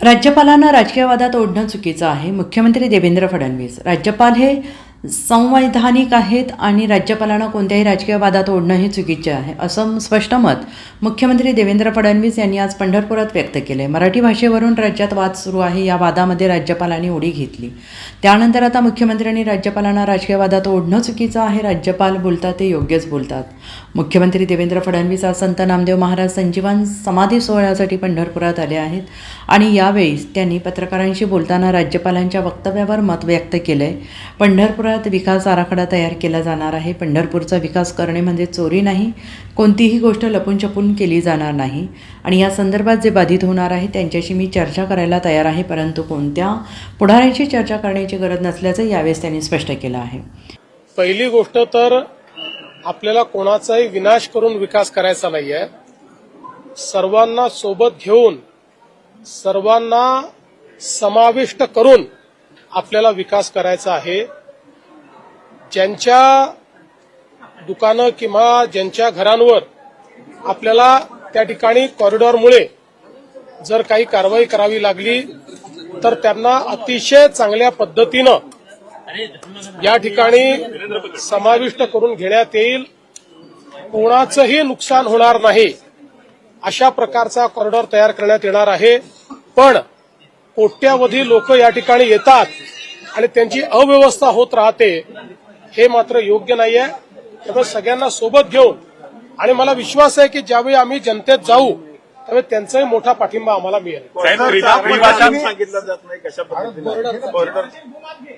राज्यपालांना राजकीय वादात ओढणं चुकीचं आहे. मुख्यमंत्री देवेंद्र फडणवीस. राज्यपाल हे संवैधानिक आहेत आणि राज्यपालांना कोणत्याही राजकीय वादात ओढणं हे चुकीचे आहे असं स्पष्ट मत मुख्यमंत्री देवेंद्र फडणवीस यांनी आज पंढरपुरात व्यक्त केले मराठी भाषेवरून राज्यात वाद सुरू आहे या वादामध्ये राज्यपालांनी उडी घेतली. त्यानंतर आता मुख्यमंत्र्यांनी राज्यपालांना राजकीय वादात ओढणं चुकीचं आहे राज्यपाल बोलतात ते योग्यच बोलतात. मुख्यमंत्री देवेंद्र फडणवीस आज संत नामदेव महाराज संजीवन समाधी सोहळ्यासाठी पंढरपुरात आले आहेत. आणि यावेळी त्यांनी पत्रकारांशी बोलताना राज्यपालांच्या वक्तव्यावर मत व्यक्त केलं आहे पंढरपुरात विकास आराखडा तयार केला जाणार आहे. पंढरपूरचा विकास करणे म्हणजे चोरी नाही. कोणतीही गोष्ट लपून छपून केली जाणार नाही. आणि या संदर्भात जे बाधित होणार आहे त्यांच्याशी मी चर्चा करायला तयार आहे. परंतु कोणत्या पुढाऱ्यांशी चर्चा करण्याची गरज नसल्याचं यावेळेस त्यांनी स्पष्ट केलं आहे. पहिली गोष्ट तर आपल्याला कोणाचाही विनाश करून विकास करायचा नाहीये. सर्वांना सोबत घेऊन सर्वांना समाविष्ट करून आपल्याला विकास करायचा आहे. ज्यांच्या दुकानं किंवा ज्यांच्या घरांवर आपल्याला त्या ठिकाणी कॉरिडॉरमुळे जर काही कारवाई करावी लागली तर त्यांना अतिशय चांगल्या पद्धतीनं या ठिकाणी समाविष्ट करून घेण्यात येईल. कोणाचंही नुकसान होणार नाही. अशा प्रकारचा कॉरिडॉर तयार करण्यात येणार आहे. पण कोट्यावधी लोक या ठिकाणी येतात आणि त्यांची अव्यवस्था होत राहते हे मात्र योग्य नाहीये. त्यामुळे सगळ्यांना सोबत घेऊन आणि मला विश्वास आहे की ज्यावेळी आम्ही जनतेत जाऊ त्यावेळी त्यांचाही मोठा पाठिंबा आम्हाला मिळेल.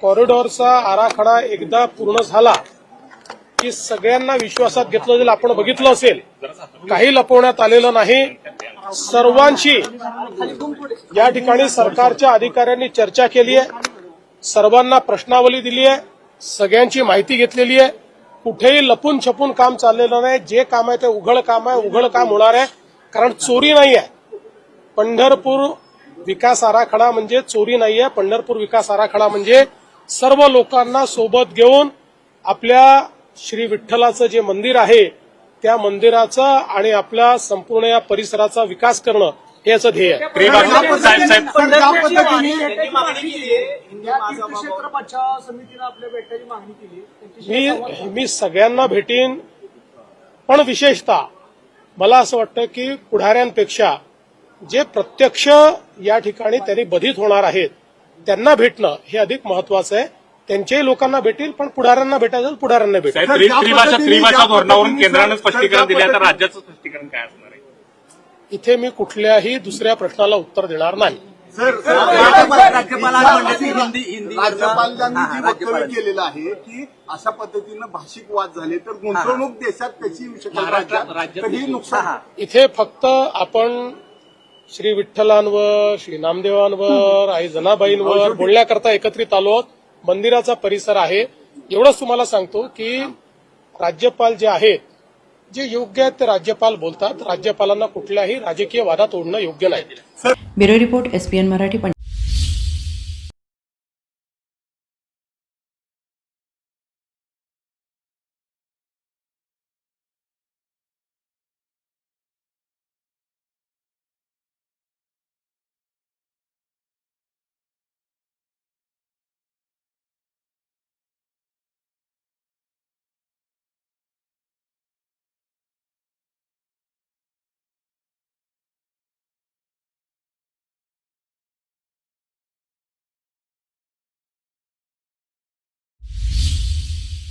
कॉरिडॉरचा आराखडा एकदा पूर्ण झाला की सगळ्यांना विश्वासात घेतलं जाईल आपण बघितलं असेल. काही लपवण्यात आलेलं नाही. सर्वांशी या ठिकाणी सरकारच्या अधिकाऱ्यांनी चर्चा केली आहे. सर्वांना प्रश्नावली दिली आहे. सगळ्यांची माहिती घेतलेली आहे. कुठेही लपून छपून काम चाललेलं नाही. जे काम आहे ते उघड काम आहे. उघड काम होणार आहे. कारण चोरी नाही आहे. पंढरपूर विकास आराखडा म्हणजे चोरी नाही आहे. पंढरपूर विकास आराखडा म्हणजे सर्व लोकांना सोबत घेऊन आपल्या श्री विठ्ठलाचं जे मंदिर आहे त्या मंदिराचा आणि आपल्या संपूर्ण या परिसराचा विकास करणं हे याचं ध्येय मी मी सगळ्यांना भेटीन पण विशेषतः मला असं वाटतं की पुढाऱ्यांपेक्षा जे प्रत्यक्ष या ठिकाणी त्यांनी बधित होणार आहेत त्यांना भेटणं हे अधिक महत्वाचं आहे. त्यांच्याही लोकांना भेटील पण पुढाऱ्यांना भेटायचं पुढाऱ्यांना भेटेल. साहेब त्रि- त्रिभाषा त्रिभाषा धोरणावरून केंद्रानं स्पष्टीकरण दिले आता राज्याचं स्पष्टीकरण काय असणार आहे? इथे मी कुठल्याही दुसऱ्या प्रश्नाला उत्तर देणार नाही. राज्यपालांनी जी वक्तव्य केलेलं आहे की अशा पद्धतीनं भाषिक वाद झाले तर गुंतवणूक देशात राज्यात? कधी नुकसान इथे फक्त आपण श्री विठ्ठलांवर श्री नामदेवांवर आई जनाबाईंवर बोलण्याकरता एकत्रित आलो आहोत. मंदिराचा परिसर आहे. एवढंच तुम्हाला सांगतो की राज्यपाल जे आहेत जे योग्य आहेत ते राज्यपाल बोलतात. राज्यपालांना कुठल्याही राजकीय वादात ओढणं योग्य नाही. Bureau report ESPN Marathi